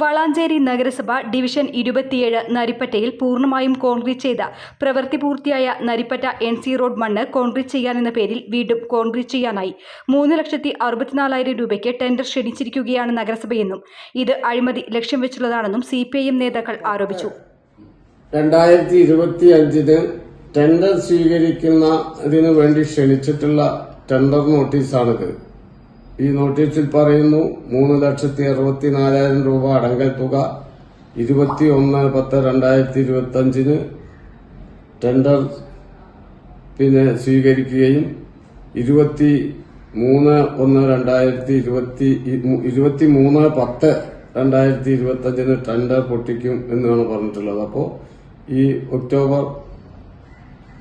വളാഞ്ചേരി നഗരസഭ ഡിവിഷൻ ഇരുപത്തിയേഴ് നരിപ്പറ്റയിൽ പൂർണമായും കോൺക്രീറ്റ് ചെയ്ത പ്രവൃത്തി പൂർത്തിയായ നരിപ്പറ്റ എൻ സി റോഡ് മണ്ണ് കോൺക്രീറ്റ് ചെയ്യാനെന്ന പേരിൽ വീണ്ടും കോൺക്രീറ്റ് ചെയ്യാനായി. മൂന്ന് ലക്ഷത്തി അറുപത്തിനാലായിരം രൂപയ്ക്ക് ടെൻഡർ ക്ഷണിച്ചിരിക്കുകയാണ് നഗരസഭയെന്നും ഇത് അഴിമതി ലക്ഷ്യം വെച്ചുള്ളതാണെന്നും സി പി ഐ എം നേതാക്കൾ ആരോപിച്ചു. രണ്ടായിരത്തി ഇരുപത്തി അഞ്ചിന് ടെൻഡർ സ്വീകരിക്കുന്നതിനു വേണ്ടി ക്ഷണിച്ചിട്ടുള്ള ടെൻഡർ നോട്ടീസാണിത്. ഈ നോട്ടീസിൽ പറയുന്നു മൂന്ന് ലക്ഷത്തി അറുപത്തിനാലായിരം രൂപ അടങ്കൽ തുക ഇരുപത്തി ഒന്ന് പത്ത് രണ്ടായിരത്തി ഇരുപത്തി അഞ്ചിന് ടെൻഡർ പിന്നെ സ്വീകരിക്കുകയും ഇരുപത്തി മൂന്ന് ഒന്ന് രണ്ടായിരത്തി ഇരുപത്തി ഇരുപത്തി മൂന്ന് പത്ത് രണ്ടായിരത്തി ഇരുപത്തി അഞ്ചിന് ടെൻഡർ പൊട്ടിക്കും എന്നാണ് പറഞ്ഞിട്ടുള്ളത്. അപ്പോൾ ഈ ഒക്ടോബർ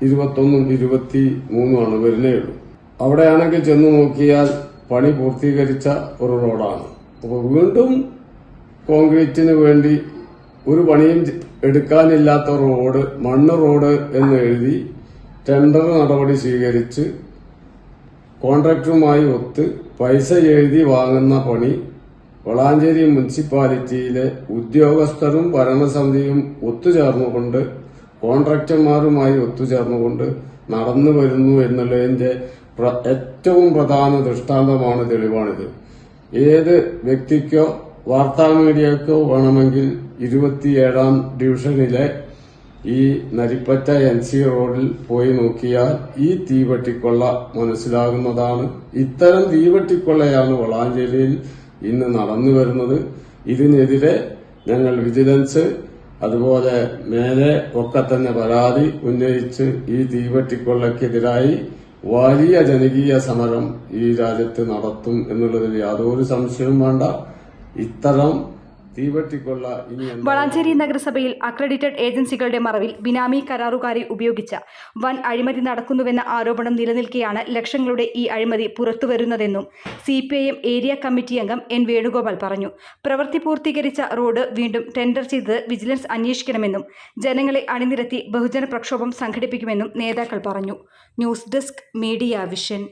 ഇരുപത്തൊന്നും ഇരുപത്തി മൂന്നുമാണ് വരുന്നേ ഉള്ളൂ. അവിടെയാണെങ്കിൽ ചെന്ന് നോക്കിയാൽ പണി പൂർത്തീകരിച്ച ഒരു റോഡാണ്. അപ്പോൾ വീണ്ടും കോൺക്രീറ്റിന് വേണ്ടി ഒരു പണിയും എടുക്കാനില്ലാത്ത റോഡ് മണ്ണ് റോഡ് എന്ന് എഴുതി ടെൻഡർ നടപടി സ്വീകരിച്ച് കോൺട്രാക്ടറുമായി ഒത്ത് പൈസ എഴുതി വാങ്ങുന്ന പണി വളാഞ്ചേരി മുനിസിപ്പാലിറ്റിയിലെ ഉദ്യോഗസ്ഥരും ഭരണസമിതിയും ഒത്തുചേർന്നുകൊണ്ട് കോൺട്രാക്ടർമാരുമായി ഒത്തുചേർന്നുകൊണ്ട് നടന്നു വരുന്നു എന്നുള്ളതിന്റെ ഏറ്റവും പ്രധാന ദൃഷ്ടാന്തമാണ് തെളിവാണിത്. ഏത് വ്യക്തിക്കോ വാർത്താ മീഡിയക്കോ വേണമെങ്കിൽ ഇരുപത്തിയേഴാം ഡിവിഷനിലെ ഈ നരിപ്പറ്റ എൻ സി റോഡിൽ പോയി നോക്കിയാൽ ഈ തീവട്ടിക്കൊള്ള മനസ്സിലാകുന്നതാണ്. ഇത്തരം തീവട്ടിക്കൊള്ളയാണ് വളാഞ്ചേരിയിൽ ഇന്ന് നടന്നു വരുന്നത്. ഇതിനെതിരെ ഞങ്ങൾ വിജിലൻസ് അതുപോലെ മേലെ ഒക്കെ തന്നെ പരാതി ഉന്നയിച്ച് ഈ തീവട്ടിക്കൊള്ളക്കെതിരായി വലിയ ജനകീയ സമരം ഈ രാജ്യത്ത് നടത്തും എന്നുള്ളതിൽ യാതൊരു സംശയവും വേണ്ട. ഇത്തരം വളാഞ്ചേരി നഗരസഭയിൽ അക്രഡിറ്റഡ് ഏജൻസികളുടെ മറവിൽ ബിനാമി കരാറുകാരെ ഉപയോഗിച്ച വൻ അഴിമതി നടക്കുന്നുവെന്ന ആരോപണം നിലനിൽക്കെയാണ് ലക്ഷങ്ങളുടെ ഈ അഴിമതി പുറത്തുവരുന്നതെന്നും C P I M area committee അംഗം എൻ വേണുഗോപാൽ പറഞ്ഞു. പ്രവൃത്തി പൂർത്തീകരിച്ച റോഡ് വീണ്ടും ടെൻഡർ ചെയ്തത് വിജിലൻസ് അന്വേഷിക്കണമെന്നും ജനങ്ങളെ അണിനിരത്തി ബഹുജന പ്രക്ഷോഭം സംഘടിപ്പിക്കുമെന്നും നേതാക്കൾ പറഞ്ഞു. News desk media vision.